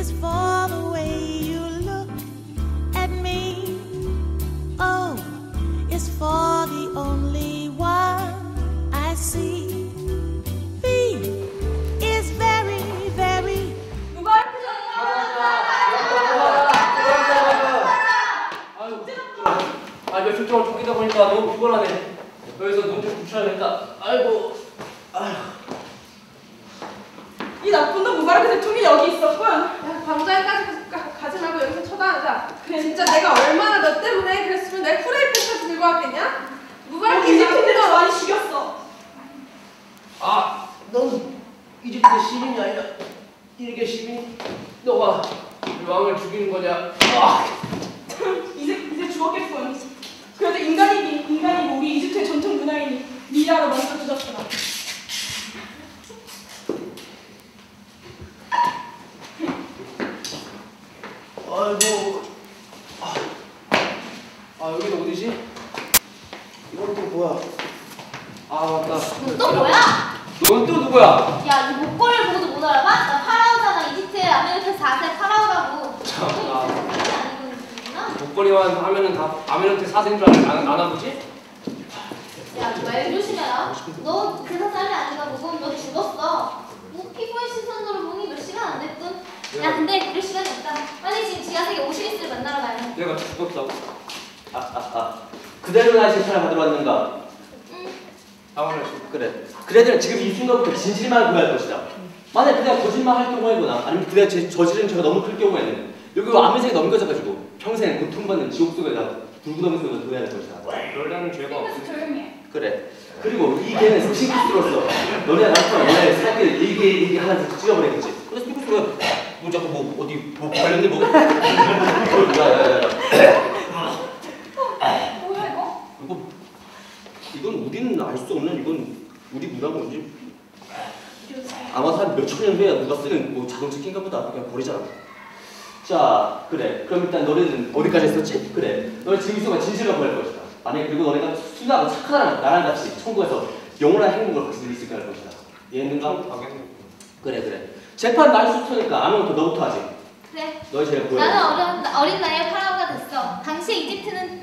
is for the way you look at me. O is for the only one I see. B is very, very 아 며칠 동안 쫓기다 보니까 너무 피곤하네. 여기서 눈좀 붙여야겠다. 아이고. 이 나쁜 놈 무바라크 대통령이 여기 있었군. 야, 광장까지 가, 가지 말고 여기서 쳐다하자. 진짜 내가 얼마나 너 때문에 그랬으면 내 프라이팬까지 들고 왔겠냐? 무발할 이 새끼들 많이 죽였어. 아, 넌 이집트 시민이 아니라 이게 시민? 너가 왕을 죽이는 거냐? 아, 이제 이제 죽었겠군. 그래도 인간이긴 인간이고 우리 이집트의 전통 문화이니 미라로 먼저 죽었구나. 아이고. 아, 아 여기는 어디지? 이건 또 뭐야? 아 맞다. 또 뭐야? 넌 또 누구야? 야, 이 목걸이를 보고도 못 알아봐? 나 파라오잖아. 이집트의 아메르트 4세 파라오라고. 참, 어, 아. 이집트. 목걸이만 하면은 다 아메르트 사세인 줄 알아? 나는 나나 보지? 야, 말 조심해라. 너 그사 짤이 아닌가 보고 너 죽었어. 뭐 피부의 시선으로 보니 몇 시간 안 됐군. 야, 근데 그럴 시간이 없다. 빨리 지금 지하세계 오시리스를 만나러 가야 해. 내가 죽었다고? 아, 아, 아. 그대로 나의 재판을 받으러 왔는가? 응. 당황했어. 그래. 그대들은 지금 이 순간부터 진실만 구할 것이다. 만약 그대가 거짓말 할 경우에거나 아니면 그대가 제, 저지른 죄가 너무 클 경우에는 여기 아메색에 넘겨져가지고 평생 고통받는 지옥 속에다 불구덩이 속에 둬야 할 것이다. 원래는 죄가 없어. 그래. 그리고 이 개는 스싱크스로서 너네 나처럼 원래 살길 일개 일개 하나씩 찢어버리겠지. 그래서 스싱크스가 뭐 자꾸 뭐 어디 뭐 관련된 뭐 야야야 뭐야 이거? 이거 이건 우리는 알 수 없는 이건 우리 문화가 뭔지 아마 한 몇천 년 후에 누가 쓰는 뭐 자동차 낀가 보다 그냥 버리잖아 자 그래 그럼 일단 너네는 어디까지 했었지? 그래 너네 지금 이 진실을 구할 것이다 만약에 그리고 너네가 순하고 착하다는 나랑 같이 천국에서 영원한 행복을 같이 누릴 수 있게 할 것이다? 당연히. 그래 그래 재판 날 수트니까 아무것도 너부터 하지 그래. 너희 제일 보여 나는 어린, 어린 나이에 파라오가 됐어. 당시 이집트는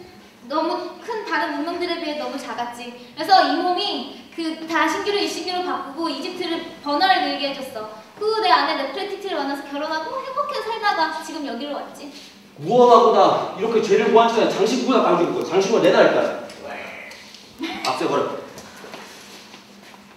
너무 큰 다른 문명들에 비해 너무 작았지. 그래서 이 몸이 그 다 신기로 일신기로 바꾸고 이집트를 번화를 늘게 해줬어. 그 내 아내 네프레티티를 만나서 결혼하고 행복하게 살다가 지금 여기로 왔지. 무엄하구나 이렇게 죄를 채는 장신구나 강주고 장신구가 내놔일까 앞세버려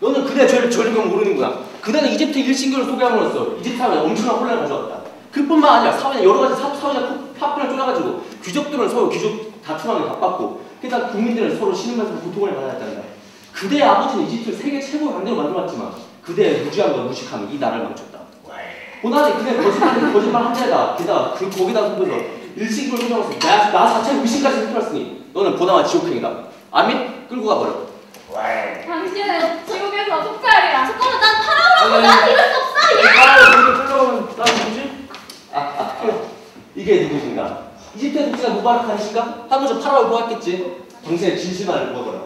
너는 그대 죄를 저린 건 모르는구나 그대는 이집트 일신교를 소개함으로써 이집트 사회에 엄청난 혼란을 가져왔다 그뿐만 아니라 사회에 여러 가지 사, 사회적 파편을 쪼아가지고 귀족들은 서로 귀족 다툼하게 바빴고 게다가 국민들은 서로 신음하면서 고통을 받아야 했단다 그대의 아버지는 이집트를 세계 최고의 강대로 만들어왔지만 그대의 무지함과 무식함이 이 나라를 망쳤다 고난이 그냥 거짓말, 거짓말 한 자에다 게다가 그 거기다 속에서 일식을 소장해서 나, 나 자체 의심까지 흡혈했으니 너는 보나마 지옥행이다 아민 끌고 가버려 당신은 지옥에서 속죄하리라. 잠깐만 난 파라오라고 아니, 난 이럴 수 없어. 끌려가면 난 누구지? 아, 아, 아. 이게 누구신가? 이집트의 독재가 무바라카니신가? 한번저 파라올 보았겠지 당신의 진실만을 보아거라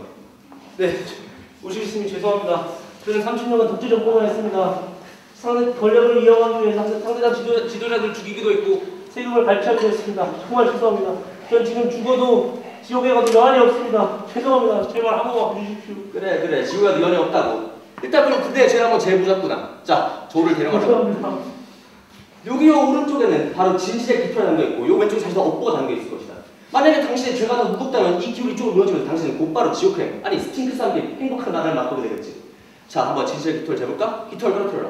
네, 오시리스님 죄송합니다. 저는 30년간 독재 정권을 했습니다. 상대 권력을 이용하기 위해 상- 상대당 지도, 지도자들 죽이기도 했고 세금을 발표하기도 했습니다. 정말 죄송합니다. 전 지금 죽어도 지옥에 가도 여한이 없습니다. 죄송합니다. 제발 한 번만 봐주십시오. 그래 그래 지구가 연이 없다고 일단 그럼 그대의 죄를 한번 재보자꾸나 자 조를 데려가자 죄송합니다. 여기 요 오른쪽에는 바로 진실의 깃털이 담겨 있고 요 왼쪽에 자신의 업보가 담겨 있을 것이다. 만약에 당신의 죄가 더 무겁다면 이 기울이 쪽으로 무너지면 당신은 곧바로 지옥행 아니 스팅크 삼기 행복한 나라를 맛보게 되겠지. 자 한번 진실의 깃털 재볼까? 깃털 떨어뜨려라.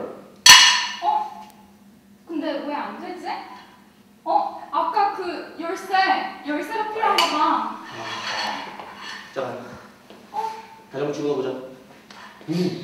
어? 근데 왜 안 되지? 어? 아까 그 열쇠, 열쇠가 필요한가 봐. 자 다시 한번 집어넣어보자. 음.